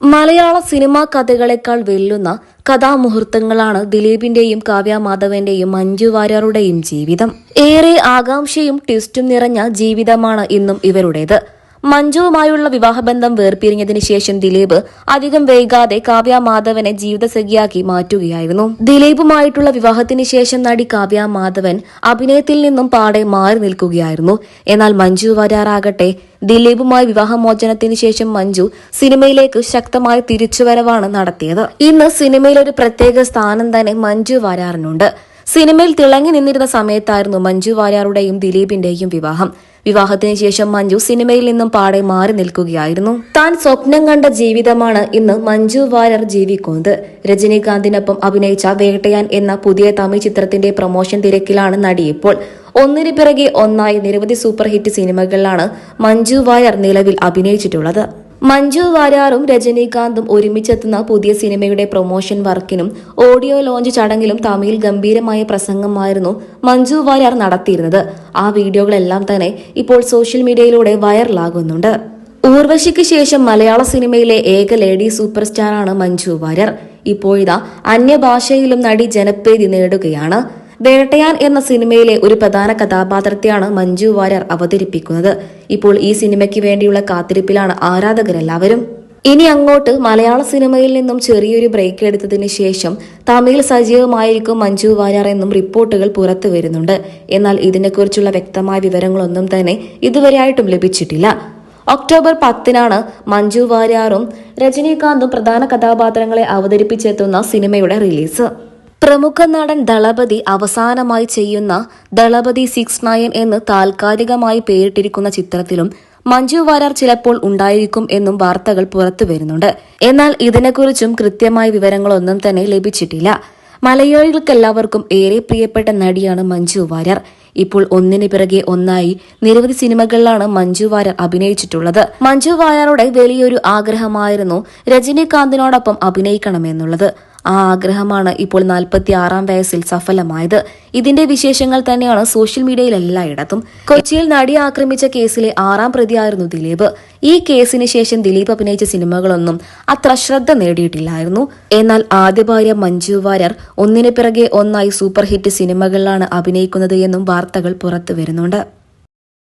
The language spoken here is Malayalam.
മലയാള സിനിമാ കഥകളെക്കാൾ വെല്ലുന്ന കഥാമുഹൂർത്തങ്ങളാണ് ദിലീപിന്റെയും കാവ്യ മാധവന്റെയും മഞ്ജു വാര്യറുടെയും ജീവിതം. ഏറെ ആകാംക്ഷയും ട്വിസ്റ്റും നിറഞ്ഞ ജീവിതമാണ് ഇന്നും ഇവരുടേത്. മഞ്ജുവുമായുള്ള വിവാഹബന്ധം വേർപിരിഞ്ഞതിനു ശേഷം ദിലീപ് അധികം വൈകാതെ കാവ്യ മാധവനെ ജീവിതസഖിയാക്കി മാറ്റുകയായിരുന്നു. ദിലീപുമായിട്ടുള്ള വിവാഹത്തിന് ശേഷം നടി കാവ്യ മാധവൻ അഭിനയത്തിൽ നിന്നും പാടെ മാറി നിൽക്കുകയായിരുന്നു. എന്നാൽ മഞ്ജു വരാറാകട്ടെ ദിലീപുമായി വിവാഹമോചനത്തിന് ശേഷം മഞ്ജു സിനിമയിലേക്ക് ശക്തമായ തിരിച്ചുവരവാണ് നടത്തിയത്. ഇന്ന് സിനിമയിൽ ഒരു പ്രത്യേക സ്ഥാനം തന്നെ മഞ്ജു വരാറിനുണ്ട് സിനിമയിൽ തിളങ്ങി നിന്നിരുന്ന സമയത്തായിരുന്നു മഞ്ജു വാര്യാറുടെയും ദിലീപിന്റെയും വിവാഹം. വിവാഹത്തിന് ശേഷം മഞ്ജു സിനിമയിൽ നിന്നും പാടെ മാറി നിൽക്കുകയായിരുന്നു. താൻ സ്വപ്നം കണ്ട ജീവിതമാണ് ഇന്ന് മഞ്ജു വാര്യർ ജീവിക്കുന്നത്. രജനീകാന്തിനൊപ്പം അഭിനയിച്ച വേട്ടയാൻ എന്ന പുതിയ തമിഴ് ചിത്രത്തിന്റെ പ്രൊമോഷൻ തിരക്കിലാണ് നടി ഇപ്പോൾ. ഒന്നിനു പിറകെ ഒന്നായി നിരവധി സൂപ്പർ ഹിറ്റ് സിനിമകളിലാണ് മഞ്ജു വാര്യർ നിലവിൽ അഭിനയിച്ചിട്ടുള്ളത്. മഞ്ജു വാര്യാറും രജനീകാന്തും ഒരുമിച്ചെത്തുന്ന പുതിയ സിനിമയുടെ പ്രൊമോഷൻ വർക്കിനും ഓഡിയോ ലോഞ്ച് ചടങ്ങിലും തമിഴിൽ ഗംഭീരമായ പ്രസംഗമായിരുന്നു മഞ്ജു വാര്യാർ നടത്തിയിരുന്നത്. ആ വീഡിയോകളെല്ലാം തന്നെ ഇപ്പോൾ സോഷ്യൽ മീഡിയയിലൂടെ വൈറലാകുന്നുണ്ട്. ഊർവശിക്ക് ശേഷം മലയാള സിനിമയിലെ ഏക ലേഡി സൂപ്പർ സ്റ്റാറാണ് മഞ്ജു വാര്യർ. ഇപ്പോഴിതാ അന്യഭാഷയിലും നടി ജനപ്രീതി നേടുകയാണ്. വേട്ടയാൻ എന്ന സിനിമയിലെ ഒരു പ്രധാന കഥാപാത്രത്തെയാണ് മഞ്ജു വാര്യർ അവതരിപ്പിക്കുന്നത്. ഇപ്പോൾ ഈ സിനിമയ്ക്ക് വേണ്ടിയുള്ള കാത്തിരിപ്പിലാണ് ആരാധകരെല്ലാവരും. ഇനി അങ്ങോട്ട് മലയാള സിനിമയിൽ നിന്നും ചെറിയൊരു ബ്രേക്ക് എടുത്തതിന് ശേഷം തമിഴ് സജീവമായിരിക്കും മഞ്ജു വാര്യർ എന്നും റിപ്പോർട്ടുകൾ പുറത്തു വരുന്നുണ്ട്. എന്നാൽ ഇതിനെക്കുറിച്ചുള്ള വ്യക്തമായ വിവരങ്ങളൊന്നും തന്നെ ഇതുവരെയായിട്ടും ലഭിച്ചിട്ടില്ല. ഒക്ടോബർ പത്തിനാണ് മഞ്ജു വാര്യാറും രജനീകാന്തും പ്രധാന കഥാപാത്രങ്ങളെ അവതരിപ്പിച്ചെത്തുന്ന സിനിമയുടെ റിലീസ്. പ്രമുഖ നടൻ ദളപതി അവസാനമായി ചെയ്യുന്ന ദളപതി സിക്സ് നയൻ എന്ന് താൽക്കാലികമായി പേരിട്ടിരിക്കുന്ന ചിത്രത്തിലും മഞ്ജു വാര്യർ ചിലപ്പോൾ ഉണ്ടായിരിക്കും എന്നും വാർത്തകൾ പുറത്തു വരുന്നുണ്ട്. എന്നാൽ ഇതിനെക്കുറിച്ചും കൃത്യമായ വിവരങ്ങളൊന്നും തന്നെ ലഭിച്ചിട്ടില്ല. മലയാളികൾക്കെല്ലാവർക്കും ഏറെ പ്രിയപ്പെട്ട നടിയാണ് മഞ്ജു വാര്യർ. ഇപ്പോൾ ഒന്നിനു പിറകെ ഒന്നായി നിരവധി സിനിമകളിലാണ് മഞ്ജു വാര്യർ അഭിനയിച്ചിട്ടുള്ളത്. മഞ്ജു വാര്യറുടെ വലിയൊരു ആഗ്രഹമായിരുന്നു രജനീകാന്തിനോടൊപ്പം അഭിനയിക്കണമെന്നുള്ളത്. ആ ആഗ്രഹമാണ് ഇപ്പോൾ നാൽപ്പത്തി ആറാം വയസ്സിൽ സഫലമായത്. ഇതിന്റെ വിശേഷങ്ങൾ തന്നെയാണ് സോഷ്യൽ മീഡിയയിൽ എല്ലായിടത്തും. കൊച്ചിയിൽ നടി ആക്രമിച്ച കേസിലെ ആറാം പ്രതിയായിരുന്നു ദിലീപ്. ഈ കേസിന് ശേഷം ദിലീപ് അഭിനയിച്ച സിനിമകളൊന്നും അത്ര ശ്രദ്ധ നേടിയിട്ടില്ലായിരുന്നു. എന്നാൽ ആദ്യ ഭാര്യ മഞ്ജു വാര്യർ ഒന്നിനു പിറകെ ഒന്നായി സൂപ്പർ ഹിറ്റ് സിനിമകളിലാണ് അഭിനയിക്കുന്നത് എന്നും വാർത്തകൾ പുറത്തു വരുന്നുണ്ട്.